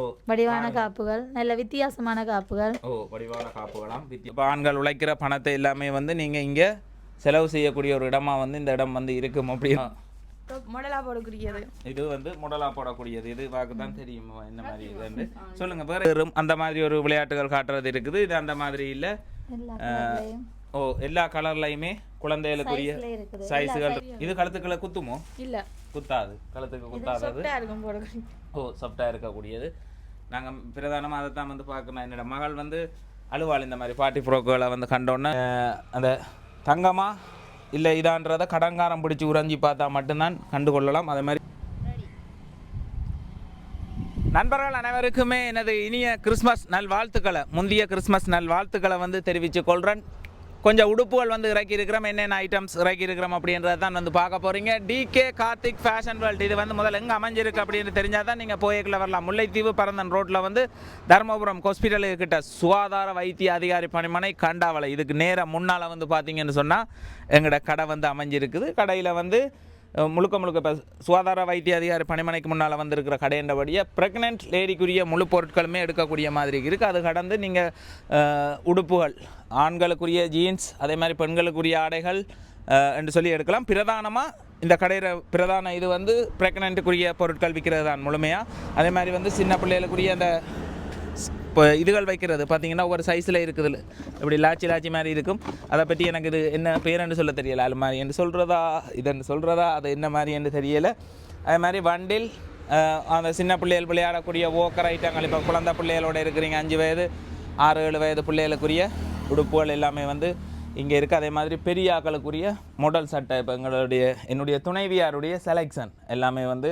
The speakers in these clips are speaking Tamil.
ஓ வடிவான காப்புகள் நல்ல வித்தியாசமான காப்புகள். ஓ வடிவான காப்புகளாம். இப்போ ஆண்கள் உழைக்கிற பணத்தை எல்லாமே வந்து நீங்கள் இங்கே செலவு செய்யக்கூடிய ஒரு இடமா வந்து இந்த இடம் வந்து இருக்கும் அப்படின்னா மாடலா போடக்கூடியது. இது வந்து முடலா போடக்கூடியது. இது பார்க்க தான் தெரியும் என்ன மாதிரி இதுன்னு சொல்லுங்க வேறு அந்த மாதிரி ஒரு விளையாட்டுகள் காட்டுறது இருக்குது. இது அந்த மாதிரி இல்லை. ஓ எல்லா கலர்லையுமே குழந்தைகளுக்குரிய சைஸுகள் இது கழுத்துக்களை குத்துமோ? இல்ல. குத்தாது. கழுத்துக்கு குத்தாதது ஓ சாஃப்டாக இருக்கக்கூடியது. நாங்கள் பிரதானமாக அதை தான் வந்து பார்க்கணும். என்னோட மகள் வந்து அழுவாள் இந்த மாதிரி பார்ட்டி ஃப்ரோக்குகளை வந்து கண்டோன்னே. அந்த தங்கமா இல்லை இதான்றதை கடங்காரம் பிடிச்சி உறைஞ்சி பார்த்தா மட்டும்தான் கண்டுகொள்ளலாம். அதே மாதிரி நண்பர்கள் அனைவருக்குமே எனது இனிய கிறிஸ்மஸ் நல்வாழ்த்துக்களை முந்தைய கிறிஸ்மஸ் நல்வாழ்த்துக்களை வந்து தெரிவித்துக் கொள்கிறேன் கொஞ்சம் உடுப்புகள் வந்து இறக்கி இருக்கிறோம் என்னென்ன ஐட்டம்ஸ் இறக்கி இருக்கிறோம் அப்படின்றத தான் வந்து பார்க்க போகிறீங்க டிகே கார்த்திக் ஃபேஷன் வேர்ல்ட் இது வந்து முதல்ல எங்கே அமைஞ்சிருக்கு அப்படின்னு தெரிஞ்சால் தான் நீங்கள் போயக்கில் வரலாம். முல்லைத்தீவு பரந்தன் ரோட்டில் வந்து தர்மபுரம் ஹாஸ்பிட்டலுக்கு கிட்ட சுகாதார வைத்திய அதிகாரி பணிமனை கண்டாவளை. இதுக்கு நேராக முன்னால் வந்து பார்த்தீங்கன்னு சொன்னால் எங்களோட கடை வந்து அமைஞ்சிருக்குது. கடையில் வந்து முழுக்க முழுக்க இப்போ சுகாதார வைத்திய அதிகாரி பணிமனைக்கு முன்னால் வந்திருக்கிற கடைன்றபடியே ப்ரெக்னென்ட் லேடிக்குரிய முழு பொருட்களுமே எடுக்கக்கூடிய மாதிரி இருக்குது அது கடந்து நீங்கள் உடுப்புகள் ஆண்களுக்குரிய ஜீன்ஸ் அதே மாதிரி பெண்களுக்குரிய ஆடைகள் என்று சொல்லி எடுக்கலாம். பிரதானமாக இந்த கடையில் பிரதான இது வந்து ப்ரெக்னென்ட்டுக்குரிய பொருட்கள் விற்கிறது தான் முழுமையாக அதே மாதிரி வந்து சின்ன பிள்ளைகளுக்குரிய அந்த இப்போ இதுகள் வைக்கிறது. பார்த்தீங்கன்னா ஒவ்வொரு சைஸில் இருக்குது இப்படி லாச்சி லாச்சி மாதிரி இருக்கும். அதை பற்றி எனக்கு இது என்ன பேருன்னு சொல்ல தெரியலை. அது மாதிரி என்று சொல்கிறதா இதென்று சொல்கிறதா அது என்ன மாதிரி என்று தெரியலை. அது மாதிரி வண்டில் அந்த சின்ன பிள்ளைகள் விளையாடக்கூடிய ஓக்கர் ஐட்டங்கள் இப்போ குழந்த பிள்ளைகளோடு இருக்கிறீங்க அஞ்சு வயது ஆறு ஏழு வயது பிள்ளைகளுக்குரிய உடுப்புகள் எல்லாமே வந்து இங்கே இருக்குது அதே மாதிரி பெரிய ஆக்களுக்குரிய மொடல் சட்டை இப்போ எங்களுடைய என்னுடைய துணைவியாருடைய செலெக்ஷன் எல்லாமே வந்து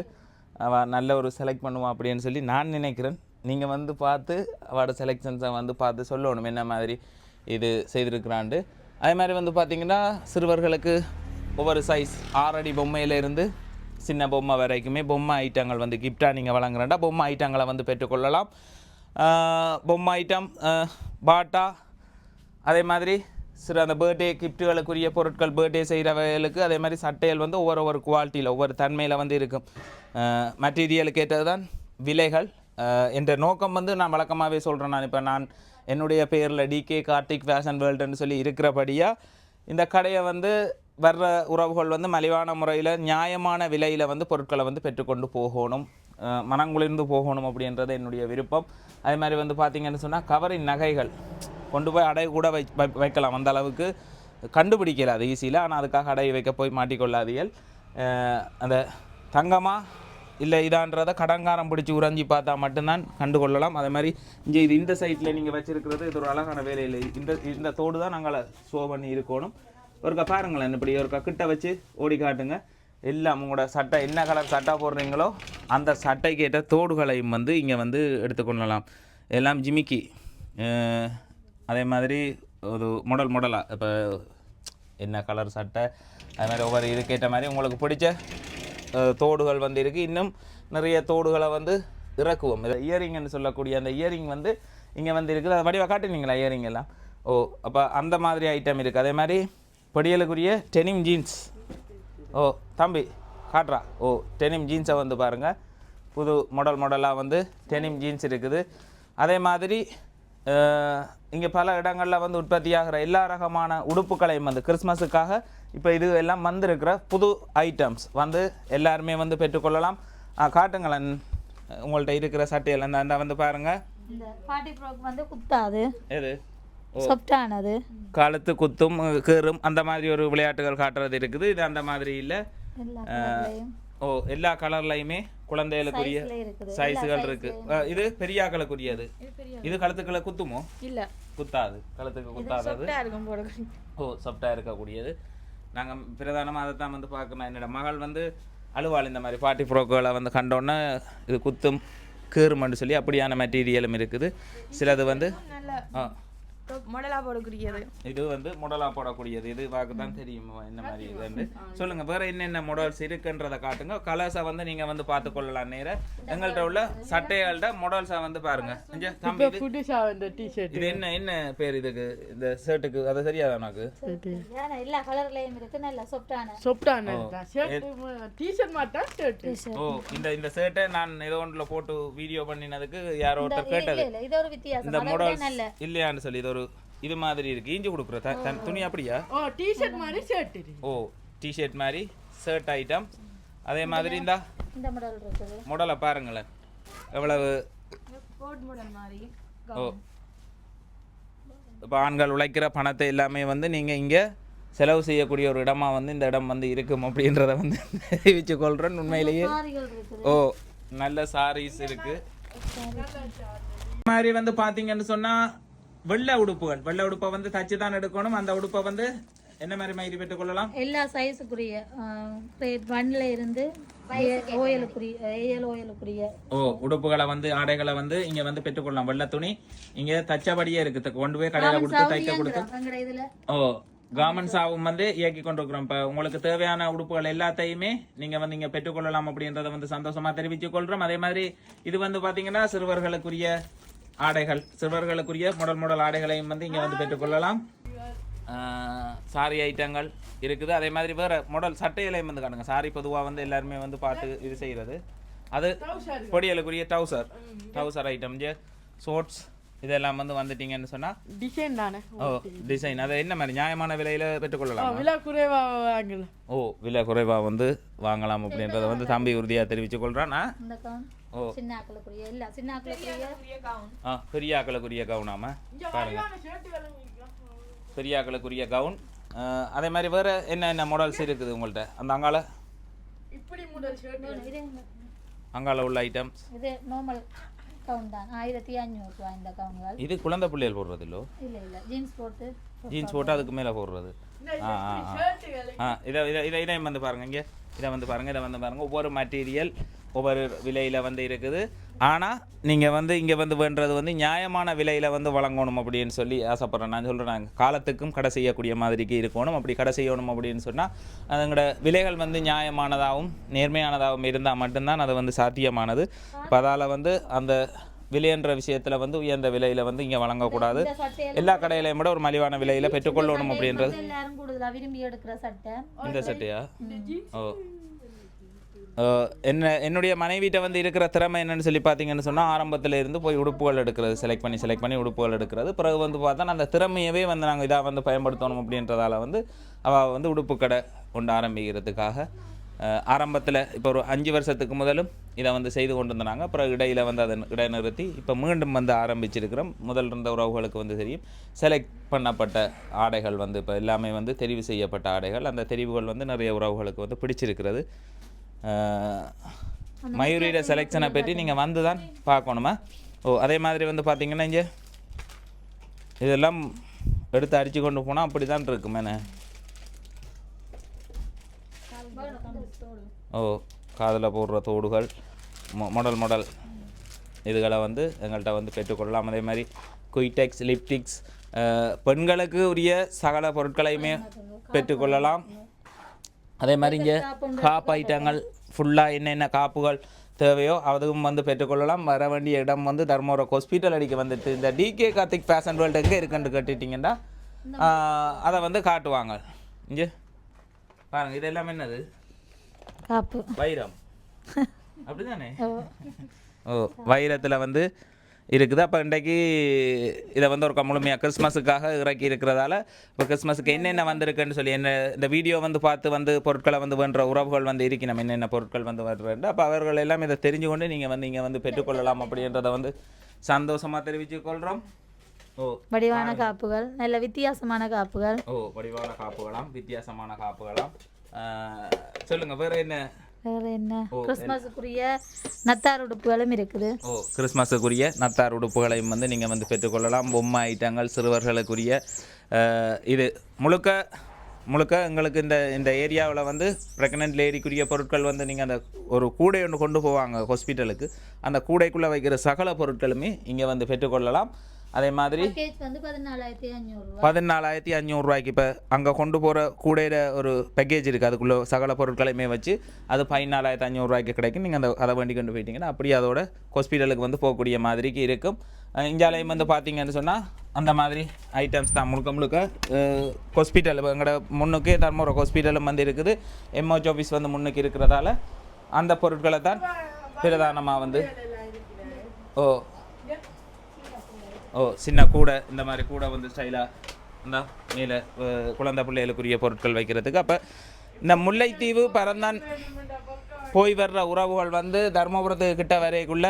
நல்ல ஒரு செலக்ட் பண்ணுவோம் அப்படின்னு சொல்லி நான் நினைக்கிறேன். நீங்கள் வந்து பார்த்து அவரோட செலெக்ஷன்ஸை வந்து பார்த்து சொல்லணும் என்ன மாதிரி இது செய்திருக்கிறாண்டு அதே மாதிரி வந்து பார்த்திங்கன்னா சிறுவர்களுக்கு ஒவ்வொரு சைஸ் ஆறடி பொம்மையிலேருந்து சின்ன பொம்மை வரைக்குமே பொம்மை ஐட்டங்கள் வந்து கிஃப்டாக நீங்கள் வழங்குறேன்டா. பொம்மை ஐட்டங்களை வந்து பெற்றுக்கொள்ளலாம். பொம்மை ஐட்டம் பாட்டா அதே மாதிரி சிறு அந்த பர்த்டே கிஃப்ட்டுகளுக்குரிய பொருட்கள் பர்த்டே செய்கிறவர்களுக்கு அதே மாதிரி சட்டைகள் வந்து ஒவ்வொரு ஒவ்வொரு குவாலிட்டியில் ஒவ்வொரு தன்மையில் வந்து இருக்கும். மெட்டீரியலுக்கு ஏற்றது தான் விலைகள். என்ற நோக்கம் வந்து நான் வழக்கமாகவே சொல்கிறேன் நான். இப்போ நான் என்னுடைய பேரில் டிகே கார்த்திக் ஃபேஷன் வேர்ல்டுன்னு சொல்லி இருக்கிறபடியாக இந்த கடையை வந்து வர்ற உறவுகள் வந்து மலிவான முறையில் நியாயமான விலையில் வந்து பொருட்களை வந்து பெற்றுக்கொண்டு போகணும் மனங்குளிர்ந்து போகணும் அப்படின்றது என்னுடைய விருப்பம். அதே மாதிரி வந்து பார்த்திங்கன்னு சொன்னால் கவரின் நகைகள் கொண்டு போய் அடை கூட வை வை- வைக்கலாம். அந்த அளவுக்கு கண்டுபிடிக்கல அது ஈஸியில் ஆனால் அதுக்காக அடை வைக்க போய் மாட்டிக்கொள்ளாதீர்கள். அந்த தங்கமாக இல்லை இதான்றதை கடங்காரம் பிடிச்சி உறைஞ்சி பார்த்தா மட்டும்தான் கண்டுகொள்ளலாம். அதே மாதிரி இங்கே இது இந்த சைட்டில் நீங்கள் வச்சுருக்கிறது இது ஒரு அழகான வேலையில். இந்த இந்த தோடு தான் நாங்கள் ஷோ பண்ணி இருக்கணும். ஒருக்கா பாருங்களேன் இப்படி ஒருக்கா கிட்ட வச்சு ஓடி காட்டுங்க. எல்லாம் உங்களோட சட்டை என்ன கலர் சட்டை போடுறீங்களோ அந்த சட்டைக்கு ஏற்ற தோடுகளையும் வந்து இங்கே வந்து எடுத்துக்கொள்ளலாம் எல்லாம் ஜிமிக்கி. அதே மாதிரி ஒரு மாடல் மாடலாக இப்போ என்ன கலர் சட்டை? அது மாதிரி ஒவ்வொரு இதுக்கேற்ற மாதிரி உங்களுக்கு பிடிச்ச தோடுகள் வந்து இருக்குது இன்னும் நிறைய தோடுகளை வந்து இறக்குவோம். இயரிங்னு சொல்லக்கூடிய அந்த இயரிங் வந்து இங்கே வந்து இருக்குது. அதை வடிவாக காட்டினீங்களா இயரிங் எல்லாம்? ஓ அப்போ அந்த மாதிரி ஐட்டம் இருக்குது அதே மாதிரி படியலுக்குரிய டெனிம் ஜீன்ஸ் ஓ தம்பி காட்டுறா. ஓ டெனிம் ஜீன்ஸை வந்து பாருங்கள் புது மாடல் மாடலாக வந்து டெனிம் ஜீன்ஸ் இருக்குது. அதே மாதிரி இங்கே பல இடங்களில் வந்து உற்பத்தியாகிற எல்லா ரகமான உடுப்புகளையும் வந்து கிறிஸ்மஸுக்காக இப்போ இது எல்லாம் வந்திருக்கிற புது ஐட்டம்ஸ் வந்து எல்லாருமே வந்து பெற்றுக்கொள்ளலாம். காட்டுங்களேன். உங்கள்கிட்ட இருக்கிற சட்டையில் அந்த வந்து பாருங்கள் பார்ட்டி ஃப்ராக் வந்து குத்தாது. எது? சொப்டானது கழுத்து குத்தும் கீறும் அந்த மாதிரி ஒரு விளையாட்டுகள் காட்டுறது இருக்குது. இது அந்த மாதிரி இல்லை. ஓ எல்லா கலர்லையுமே குழந்தைகளுக்குரிய சைஸுகள் இருக்கு. இது பெரியாக்களுக்குரியது. இது கழுத்துக்களை குத்துமோ? இல்ல. குத்தாது. கழுத்துக்கு குத்தாதது ஓ சாஃப்டாக இருக்கக்கூடியது. நாங்கள் பிரதானமாக அதை தான் வந்து பார்க்கணும். என்னோட மகள் வந்து அழுவாள் இந்த மாதிரி. பார்ட்டி ஃப்ரோக்குகளை வந்து கண்டோன்னே இது குத்தும் கீறுமன்னு சொல்லி அப்படியான மெட்டீரியலும் இருக்குது. சிலது வந்து ஆ. மாடலா போடக்கூடியது. இது வந்து முடலா போடக்கூடியது. இது பார்க்க தான் தெரியும் என்ன மாதிரி இதுன்னு சொல்லுங்க வேற என்னென்ன மாடல்ஸ் இருக்குன்றத காட்டுங்க. கலர்ஸை வந்து நீங்க வந்து பார்த்து கொள்ளலாம் நேர. எங்கள்கிட்ட உள்ள சட்டைகள்கிட்ட மாடல்ஸை வந்து பாருங்க. இது என்ன என்ன பேர் இதுக்கு? இந்த ஷர்ட்டுக்கு அது தெரியாதா உனக்கு? எல்லா கலர்லயும் இருக்கு. நல்ல சொப்டான ஷர்ட் டிஷர்ட் மாட்டா ஷர்ட் ஓ இந்த இந்த ஷர்ட்டை நான் ஏதோ ஒன்றுல போட்டு வீடியோ பண்ணினதுக்கு யாரோ ஒருத்தர் கேட்டது. இல்ல இது ஒரு வித்தியாசம். இந்த மாடல்ஸ் இல்லையான்னு சொல்லி இது ஒரு இது மாதிரி இருக்கு. ஈஞ்சு கொடுக்குற த- துணி அப்படியா? ஓ டிஷர்ட் மாதிரி ஷர்ட் ஓ டிஷர்ட் மாதிரி ஷர்ட் ஐட்டம் அதே மாதிரி இந்த. இந்த மாடல் இருக்குது. மாடலை பாருங்களேன். எவ்வளவு? கோட் மாடல் மாதிரி. ஓ. இப்போ ஆண்கள் உழைக்கிற பணத்தை எல்லாமே வந்து நீங்கள் இங்கே செலவு செய்யக்கூடிய ஒரு இடமா வந்து இந்த இடம் வந்து இருக்கும் அப்படின்றத வந்து தெரிவிச்சு கொள்கிறேன் உண்மையிலேயே. சாரிகள் இருக்குது. ஓ நல்ல சாரீஸ் இருக்கு. மாதிரி வந்து பாத்தீங்கன்னு சொன்னா வெள்ளை உடுப்புகள். வெள்ளை உடுப்பை வந்து தச்சு தான் எடுக்கணும். அந்த உடுப்பை வந்து என்ன மாதிரி மயிரி பெற்றுக் கொள்ளலாம்? எல்லா சைஸுக்குரிய கிரேட் ஒன்ல இருந்து ஓயலுக்குரிய ஏஎல் ஓயலுக்குரிய. ஓ உடுப்புகளை வந்து ஆடைகளை வந்து இங்க வந்து பெற்றுக்கொள்ளலாம் வெள்ளை துணி இங்க தச்சபடியே இருக்கு கொண்டு போய் கடையில கொடுத்து தைக்க கொடுத்து. ஓ கார்மெண்ட்ஸ் ஆகும் வந்து இயக்கி கொண்டிருக்கிறோம். இப்ப உங்களுக்கு தேவையான உடுப்புகள் எல்லாத்தையுமே நீங்க வந்து இங்க பெற்றுக்கொள்ளலாம் அப்படின்றத வந்து சந்தோஷமா தெரிவித்துக் கொள்றோம். அதே மாதிரி இது வந்து பாத்தீங்கன்னா சிறுவர்களுக்குரிய ஆடைகள் சிறுவர்களுக்குரிய மாடல் மாடல் ஆடைகளையும் வந்து இங்க வந்து பெற்றுக்கொள்ளலாம் சாரி ஐட்டங்கள் இருக்குது. அதே மாதிரி வேற மாடல் சட்டைகளையும் வந்து காணுங்க சாரி பொதுவா வந்து எல்லாருமே வந்து பார்த்து இது செய்யறது. அது பொடியலுக்குரிய டவுசர் டவுசர் ஐட்டம் ஷோர்ட்ஸ் இதெல்லாம் வந்து வந்துட்டீங்கன்னு சொன்னா டிசைன் தானே? ஓ டிசைன் அதை என்ன மாதிரி? நியாயமான விலையில பெற்றுக்கொள்ளலாம் விலை குறைவா வாங்கல. ஓ விலை குறைவா வந்து வாங்கலாம் அப்படின்றத வந்து தம்பி உறுதியா தெரிவித்துக் கொள்றான். ஓ. சின்ன ஆக்களுக்குரிய எல்லா சின்ன ஆக்களுக்குரிய ஆ பெரிய ஆக்களுக்குரிய கவுனாம பாருங்க ஷர்ட் விளங்கிக்கலாம் பெரிய ஆக்களுக்குரிய கவுன். அதே மாதிரி வேற என்ன என்ன மாடல்ஸ் இருக்குது உங்கள்ட்ட? அந்த அங்கால இப்படி அங்கால உள்ள ஐட்டம்ஸ் இது நார்மல் கவுன் தான். ஆயிரத்தி அஞ்சூறு ரூபாய் இந்த கவுன்கள். இது குழந்தை பிள்ளைகள் போடுறது இல்லோ இல்ல இல்ல ஜீன்ஸ் போட்டு ஜீன்ஸ் போட்டு அதுக்கு மேல போடுறது. ஆ ஆ ஆ. ஆ இதை இதை இதை வந்து பாருங்க இங்கே. இதை வந்து பாருங்க இதை வந்து பாருங்க. ஒவ்வொரு மெட்டீரியல் ஒவ்வொரு விலையில வந்து இருக்குது. ஆனா நீங்க வந்து இங்க வந்து வேண்டது வந்து நியாயமான விலையில வந்து வழங்கணும் அப்படின்னு சொல்லி ஆசைப்படுறேன். நான் சொல்றேன் நான் காலத்துக்கும் கடை செய்யக்கூடிய மாதிரிக்கு இருக்கணும். அப்படி கடை செய்யணும் அப்படின்னு சொன்னா அதுங்களோட விலைகள் வந்து நியாயமானதாகவும் நேர்மையானதாகவும் இருந்தால் மட்டும்தான் அது வந்து சாத்தியமானது. இப்போ அதால் வந்து அந்த விலைன்ற விஷயத்துல வந்து உயர்ந்த விலையில வந்து இங்க வழங்கக்கூடாது. எல்லா கடையிலையும் விட ஒரு மலிவான விலையில பெற்றுக்கொள்ளணும் அப்படின்றது. இந்த சட்டையா? ஓ. என்ன என்னுடைய மனைவிட்ட வந்து இருக்கிற திறமை என்னன்னு சொல்லி பார்த்தீங்கன்னு சொன்னால் ஆரம்பத்தில் இருந்து போய் உடுப்புகள் எடுக்கிறது செலக்ட் பண்ணி செலக்ட் பண்ணி உடுப்புகள் எடுக்கிறது. பிறகு வந்து பார்த்தா அந்த திறமையவே வந்து நாங்கள் இதாக வந்து பயன்படுத்தணும் அப்படின்றதால வந்து அவள் வந்து உடுப்பு கடை கொண்டு ஆரம்பிக்கிறதுக்காக ஆரம்பத்தில் இப்போ ஒரு அஞ்சு வருஷத்துக்கு முதலும் இதை வந்து செய்து கொண்டு இருந்தாங்க அப்புறம் இடையில் வந்து அதை இடைநிறுத்தி இப்போ மீண்டும் வந்து ஆரம்பிச்சிருக்கிறோம். முதல் இருந்த உறவுகளுக்கு வந்து தெரியும். செலக்ட் பண்ணப்பட்ட ஆடைகள் வந்து இப்போ எல்லாமே வந்து தெரிவு செய்யப்பட்ட ஆடைகள். அந்த தெரிவுகள் வந்து நிறைய உறவுகளுக்கு வந்து பிடிச்சிருக்கிறது. மயூரியோட செலெக்ஷனை பற்றி நீங்கள் வந்து தான் பார்க்கணுமா? ஓ அதே மாதிரி வந்து பார்த்தீங்கன்னா இங்கே இதெல்லாம் எடுத்து அடித்து கொண்டு போனால் அப்படி தான் இருக்குமேண்ணே ஓ காதில் போடுற தோடுகள் மொ- மாடல் மாடல். இதுகளை வந்து எங்கள்கிட்ட வந்து பெற்றுக்கொள்ளலாம். அதே மாதிரி குயிடெக்ஸ் லிப்டிக்ஸ் பெண்களுக்கு உரிய சகல பொருட்களையுமே பெற்றுக்கொள்ளலாம். அதே மாதிரி இங்கே காப்பு ஐட்டங்கள் ஃபுல்லாக என்னென்ன காப்புகள் தேவையோ அதுவும் வந்து பெற்றுக்கொள்ளலாம். வர வேண்டிய இடம் வந்து தர்மபுரம் ஹாஸ்பிட்டல் அடிக்க வந்துட்டு இந்த டிகே கார்த்திக் ஃபேஷன் வேர்ல்டு எங்கே இருக்குன்னு கேட்டுட்டிங்கன்னா அதை வந்து காட்டுவாங்க. இங்கே பாருங்க இது எல்லாமே என்னது? வைரம். அப்படிதானே? ஓ வைரத்தில் வந்து இருக்குது? அப்போ இன்றைக்கு இதை வந்து ஒரு முழுமையாக கிறிஸ்மஸுக்காக இறக்கி இருக்கிறதால இப்போ கிறிஸ்மஸுக்கு என்னென்ன வந்திருக்குன்னு சொல்லி என்ன இந்த வீடியோ வந்து பார்த்து வந்து பொருட்களை வந்து வேண்ட உறவுகள் வந்து இருக்கணும். என்னென்ன பொருட்கள் வந்து வருவேன் அப்போ அவர்கள் எல்லாம் இதை தெரிஞ்சு கொண்டு நீங்கள் வந்து இங்கே வந்து பெற்றுக்கொள்ளலாம் அப்படின்றத வந்து சந்தோஷமாக தெரிவித்துக் கொள்கிறோம் ஓ வடிவான காப்புகள் நல்ல வித்தியாசமான காப்புகள். ஓ வடிவான காப்புகளாம் வித்தியாசமான காப்புகளாம். ஆஹ், சொல்லுங்க வேற என்ன? வேற என்ன? கிறிஸ்மஸுக்குரிய நத்தார் உடுப்புகளும் இருக்குது. ஓ கிறிஸ்மஸுக்குரிய நத்தார் உடுப்புகளையும் வந்து நீங்கள் வந்து பெற்றுக்கொள்ளலாம். பொம்மை ஐட்டங்கள் சிறுவர்களுக்குரிய இது முழுக்க முழுக்க எங்களுக்கு இந்த இந்த ஏரியாவில் வந்து ப்ரெக்னென்ட் லேடிக்குரிய பொருட்கள் வந்து நீங்கள் அந்த ஒரு கூடை ஒன்று கொண்டு போவாங்க ஹாஸ்பிட்டலுக்கு அந்த கூடைக்குள்ளே வைக்கிற சகல பொருட்களுமே இங்கே வந்து பெற்றுக்கொள்ளலாம். அதே மாதிரி பேக்கேஜ் வந்து பதினாலாயிரத்தி அஞ்சூறுரூவா பதினாலாயிரத்தி அஞ்சூறுரூவாய்க்கு இப்போ அங்கே கொண்டு போகிற கூடையில ஒரு பேக்கேஜ் இருக்குது அதுக்குள்ளே சகல பொருட்களையுமே வச்சு அது பதினாலாயிரத்தி அஞ்சூறுரூவாய்க்கு கிடைக்கும் நீங்கள் அந்த அதை வண்டி கொண்டு போயிட்டீங்கன்னா அப்படியே அதோட ஹாஸ்பிட்டலுக்கு வந்து போகக்கூடிய மாதிரிக்கு இருக்கும் இந்தியாலயம் வந்து பார்த்தீங்கன்னு சொன்னால் அந்த மாதிரி ஐட்டம்ஸ் தான் முழுக்க முழுக்க ஹாஸ்பிட்டல் எங்களோட முன்னுக்கே தர்மபுரம் ஹாஸ்பிட்டலும் வந்து இருக்குது எம்ஓஹெச் ஆஃபீஸ் வந்து முன்னுக்கு இருக்கிறதால அந்த பொருட்களை தான் பிரதானமாக வந்து ஓ ஓ சின்ன கூடை இந்த மாதிரி கூடை வந்து ஸ்டைலாக இந்த மேலே குழந்தை பிள்ளைகளுக்குரிய பொருட்கள் வைக்கிறதுக்கு. அப்போ இந்த முல்லைத்தீவு பரந்தான் போய் வர்ற உறவுகள் வந்து தர்மபுரத்துக்கு கிட்ட வரைக்குள்ள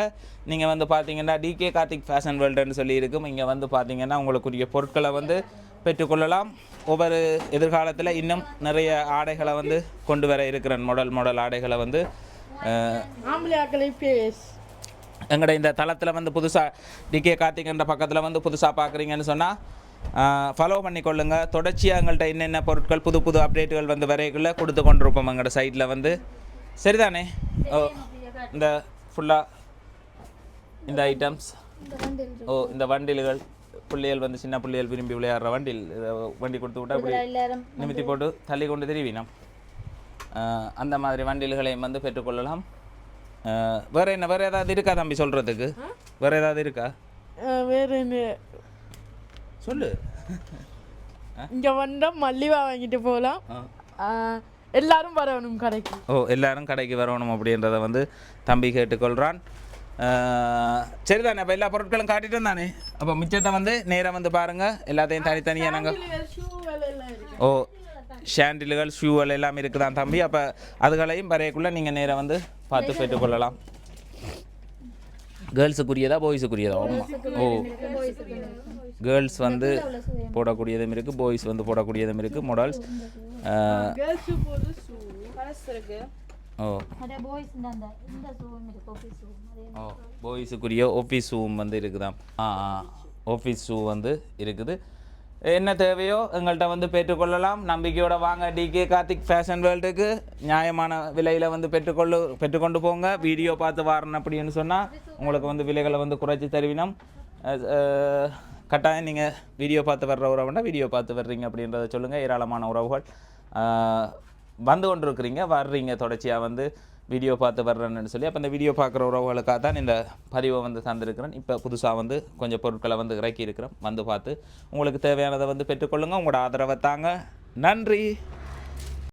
நீங்கள் வந்து பார்த்தீங்கன்னா டிகே கார்த்திக் ஃபேஷன் வேர்ல்டுன்னு சொல்லி இருக்கும். இங்கே வந்து பார்த்தீங்கன்னா உங்களுக்குரிய பொருட்களை வந்து பெற்றுக்கொள்ளலாம். ஒவ்வொரு எதிர்காலத்தில் இன்னும் நிறைய ஆடைகளை வந்து கொண்டு வர இருக்கிற மாடல் மாடல் ஆடைகளை வந்து எங்கட இந்த தளத்தில் வந்து புதுசாக டிகே கார்த்திக்ன்ற பக்கத்தில் வந்து புதுசாக பார்க்குறீங்கன்னு சொன்னால் ஃபாலோ பண்ணிக்கொள்ளுங்க. தொடர்ச்சியாக எங்கள்கிட்ட என்னென்ன பொருட்கள் புது புது அப்டேட்டுகள் வந்து வரைக்குள்ளே கொடுத்து கொண்டிருப்போம் எங்களோட சைட்டில் வந்து. சரிதானே? ஓ இந்த ஃபுல்லாக இந்த ஐட்டம்ஸ் ஓ இந்த வண்டில்கள் பிள்ளைகள் வந்து சின்ன பிள்ளைகள் விரும்பி விளையாடுற வண்டில் இதை வண்டி கொடுத்து விட்டா அப்படி நிமித்தி போட்டு தள்ளி கொண்டு திருவினோம். அந்த மாதிரி வண்டில்களையும் வந்து பெற்றுக்கொள்ளலாம். வேற என்ன வேற ஏதாவது இருக்கா தம்பி சொல்றதுக்கு? வேற ஏதாவது இருக்கா? வேற என்ன? சொல்லு. இங்க வந்தா மல்லிவா வாங்கிட்டு போகலாம் எல்லாரும் வரணும் கடைக்கு. ஓ எல்லாரும் கடைக்கு வரணும் அப்படின்றத வந்து தம்பி கேட்டுக்கொள்கிறான் சரிதானே அப்போ எல்லா பொருட்களும் காட்டிட்டு தானே அப்போ மிச்சத்தை வந்து நேராக வந்து பாருங்க. எல்லாத்தையும் தனித்தனியாக நாங்கள் ஓ ஷாண்டில்கள் ஷூகள் எல்லாம் இருக்குதான் தம்பி. அப்போ அதுகளையும் வரையக்குள்ளே நீங்கள் நேராக வந்து பார்த்து பெற்றுக்கொள்ளலாம். கேர்ள்ஸுக்குரியதா பாய்ஸுக்குரியதா? ஆமாம் ஓ. கேர்ள்ஸ் வந்து போடக்கூடியதும் இருக்குது பாய்ஸ் வந்து போடக்கூடியதும் இருக்குது மாடல்ஸ் ஓ. ஓ பாய்ஸுக்குரிய ஆஃபீஸ் ஷூவும் வந்து இருக்குதாம். ஆ ஆ. ஆஃபீஸ் ஷூ வந்து இருக்குது. என்ன தேவையோ எங்கள்கிட்ட வந்து பெற்றுக்கொள்ளலாம். நம்பிக்கையோட வாங்க. டிகே கார்த்திக் ஃபேஷன் வேர்ல்டுக்கு நியாயமான விலையில் வந்து பெற்றுக்கொள்ளு பெற்றுக்கொண்டு போங்க. வீடியோ பார்த்து வரணும் அப்படின்னு சொன்னால் உங்களுக்கு வந்து விலைகளை வந்து குறைச்சி தருவினோம். கட்டாயம் நீங்கள் வீடியோ பார்த்து வர்ற உறவுனா வீடியோ பார்த்து வர்றீங்க அப்படின்றத சொல்லுங்கள் ஏராளமான உறவுகள். வந்து கொண்டிருக்கிறீங்க. வர்றீங்க தொடர்ச்சியாக வந்து. வீடியோ பார்த்து வர்றேன்னு சொல்லி அப்போ இந்த வீடியோ பார்க்குற உறவுகளுக்காக தான் இந்த பதிவை வந்து தந்திருக்கிறேன். இப்போ புதுசாக வந்து கொஞ்சம் பொருட்களை வந்து இறக்கி இருக்கிறோம் வந்து பார்த்து உங்களுக்கு தேவையானதை வந்து பெற்றுக்கொள்ளுங்கள் உங்களோட ஆதரவை தாங்க. நன்றி.